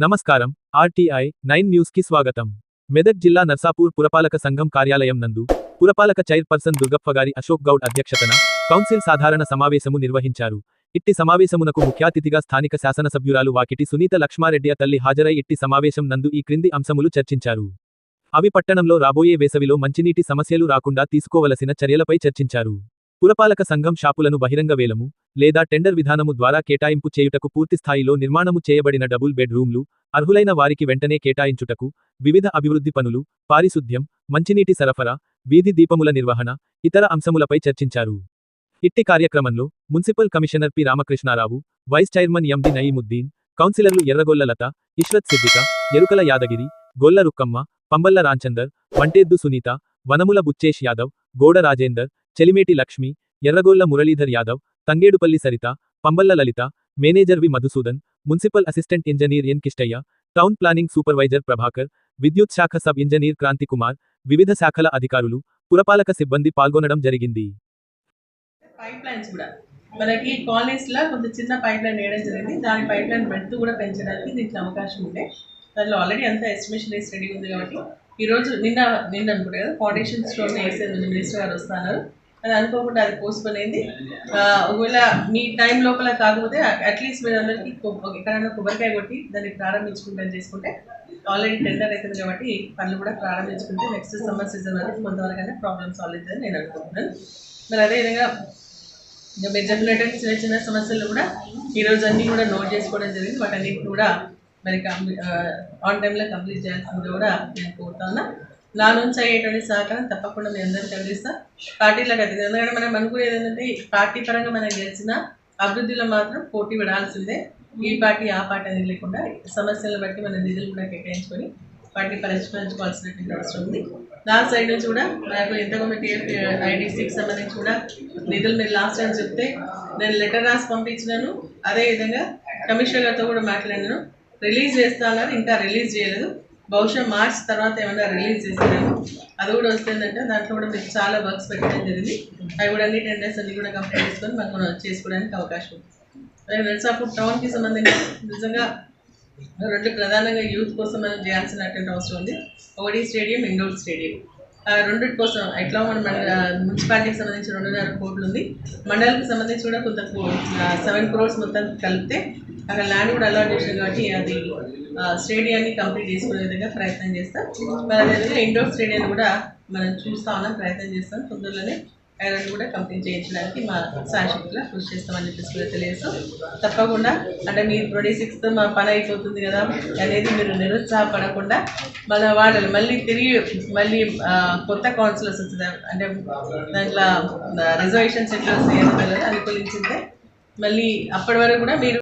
నమస్కారం. RTI nine న్యూస్కి స్వాగతం. మెదక్ జిల్లా నర్సాపూర్ పురపాలక సంఘం కార్యాలయం నందు పురపాలక చైర్పర్సన్ దుర్గప్ప గారి అశోక్ గౌడ్ అధ్యక్షతన కౌన్సిల్ సాధారణ సమావేశము నిర్వహించారు. ఇట్టి సమావేశమునకు ముఖ్యాతిథిగా స్థానిక శాసనసభ్యురాలు వాకిటి సునీత లక్ష్మారెడ్డి తల్లి హాజరై ఇట్టి సమావేశం నందు ఈ క్రింది అంశములు చర్చించారు. అవి పట్టణంలో రాబోయే వేసవిలో మంచినీటి సమస్యలు రాకుండా తీసుకోవలసిన చర్యలపై చర్చించారు. పురపాలక సంఘం షాపులను బహిరంగ వేలము లేదా టెండర్ విధానము ద్వారా కేటాయింపు చేయుటకు పూర్తిస్థాయిలో నిర్మాణము చేయబడిన డబుల్ బెడ్ రూమ్లు అర్హులైన వారికి వెంటనే కేటాయించుటకు వివిధ అభివృద్ధి పనులు పారిశుద్ధ్యం మంచినీటి సరఫరా వీధి దీపముల నిర్వహణ ఇతర అంశములపై చర్చించారు. ఇట్టి కార్యక్రమంలో municipal commissioner P. Ramakrishnarao vice chairman MD Naeemuddin కౌన్సిలర్లు ఎర్రగొల్ల లత ఇష్రత్ సిద్దిక ఎరుకల యాదగిరి గొల్ల Rukkamma Pamballa Ramchander వంటేద్దు Sunitha Vanamula Buchesh Yadav Goda Rajender Chelimeti Lakshmi Erragolla Muralidhar Yadav Thangedupalli Saritha Pamballa Lalitha manager V Madhusudan municipal assistant engineer N Kistaiah town planning supervisor Prabhakar విద్యుత్ శాఖ sub engineer Kranthi Kumar వివిధ శాఖల అధికారులు పురపాలక సిబ్బంది పాల్గొనడం జరిగింది. మనకి కాలనీస్లో కొంత చిన్న పైప్ లైన్ వేయడం జరిగింది. దాని పైప్ లైన్ బెడ్త్ కూడా పెంచడానికి దీంట్లో అవకాశం ఉండే దానిలో ఆల్రెడీ అంతా ఎస్టిమేషన్ వేసి రెడీ ఉంది కాబట్టి ఈరోజు నిన్న నిన్న అనుకుంటా కదా ఫౌండేషన్ స్టోన్ వేసేది మినిస్టర్ గారు వస్తున్నారు. అది అనుకోకుండా అది పోస్ట్పోన్ అయింది ఒకవేళ మీ టైం లోపల కాకపోతే అట్లీస్ట్ మీరు అందరికీ ఎక్కడైనా కొబ్బరికాయ కొట్టి దాన్ని ప్రారంభించుకుంటాను చేసుకుంటే ఆల్రెడీ టెండర్ అవుతుంది కాబట్టి పనులు కూడా ప్రారంభించుకుంటే నెక్స్ట్ సమ్మర్ సీజన్ వరకు కొంతవరకు ప్రాబ్లమ్ సాల్వ్ అవుతుందని నేను అనుకుంటున్నాను. మరి అదేవిధంగా ఇంకా మీరు చిన్న చిన్న సమస్యలు కూడా ఈరోజు అన్నీ కూడా నోట్ చేసుకోవడం జరిగింది. వాటన్నిటిని కూడా మరి ఆన్ టైంలో కంప్లీట్ చేయాల్సింది కూడా నేను కోరుతాను నా నుంచి అయ్యేటువంటి సహకారం తప్పకుండా మీ అందరికీ అందిస్తా. పార్టీలకు అది ఎందుకంటే మనం అనుకునేది ఏంటంటే పార్టీ పరంగా మనం గెలిచిన అభివృద్ధిలో మాత్రం పోటీ పడాల్సిందే. ఈ పార్టీ ఆ పార్టీ అనేది లేకుండా సమస్యలను బట్టి మన నిధులు కూడా కేటాయించుకొని వాటిని పరిష్కరించుకోవాల్సినటువంటి అవసరం ఉంది. నా సైడ్ నుంచి కూడా నాకు ఇంతకుముందు టీఎఫ్ ఐడిసికి సంబంధించి కూడా నిధులు మీరు లాస్ట్ టైం చెప్తే నేను లెటర్ రాసి పంపించినాను. అదేవిధంగా కమిషనర్ గారితో కూడా మాట్లాడినాను. రిలీజ్ చేస్తానని ఇంకా రిలీజ్ చేయలేదు. బహుశా మార్చ్ తర్వాత ఏమైనా రిలీజ్ చేస్తాను అది కూడా వస్తుందంటే దాంట్లో కూడా మీకు చాలా వర్క్స్ పెట్టడం జరిగింది. అవి కూడా అన్ని టెండర్స్ అన్ని కూడా కంప్లీట్ చేసుకొని మనకు మనం చేసుకోవడానికి అవకాశం ఉంది. అదే నర్సాపూర్ టౌన్కి సంబంధించి నిజంగా రెండు ప్రధానంగా యూత్ కోసం మనం చేయాల్సినటువంటి అవసరం ఉంది. ఒకటి స్టేడియం ఇండోర్ స్టేడియం ఆ రెండింటి కోసం ఎట్లా మన మున్సిపాలిటీకి సంబంధించి రెండున్నర కోట్లు ఉంది. మండలానికి సంబంధించి కూడా కొంత సెవెన్ క్రోర్స్ మొత్తం కలిపితే అక్కడ ల్యాండ్ కూడా అలాట్ చేసాం కాబట్టి అది స్టేడియాన్ని కంప్లీట్ చేసుకునే విధంగా ప్రయత్నం చేస్తాం. మరి అదేవిధంగా ఇండోర్ స్టేడియం కూడా మనం చూస్తా ఉన్నాం ప్రయత్నం చేస్తాం. తొందరలోనే ఐరన్ కూడా కంప్లీట్ చేయించడానికి మా శాశ్వతలో కృషి చేస్తామని చెప్పేసి కూడా తెలియదు తప్పకుండా అంటే మీరు ట్వంటీ సిక్స్త్ మా పని అయిపోతుంది కదా అనేది మీరు నిరుత్సాహపడకుండా మన వాళ్ళు మళ్ళీ తిరిగి మళ్ళీ కొత్త కౌన్సిలర్స్ వచ్చింది అంటే దాంట్లో రిజర్వేషన్స్ ఎట్లా వస్తాయో అనుకూలించిందే మళ్ళీ అప్పటి వరకు కూడా మీరు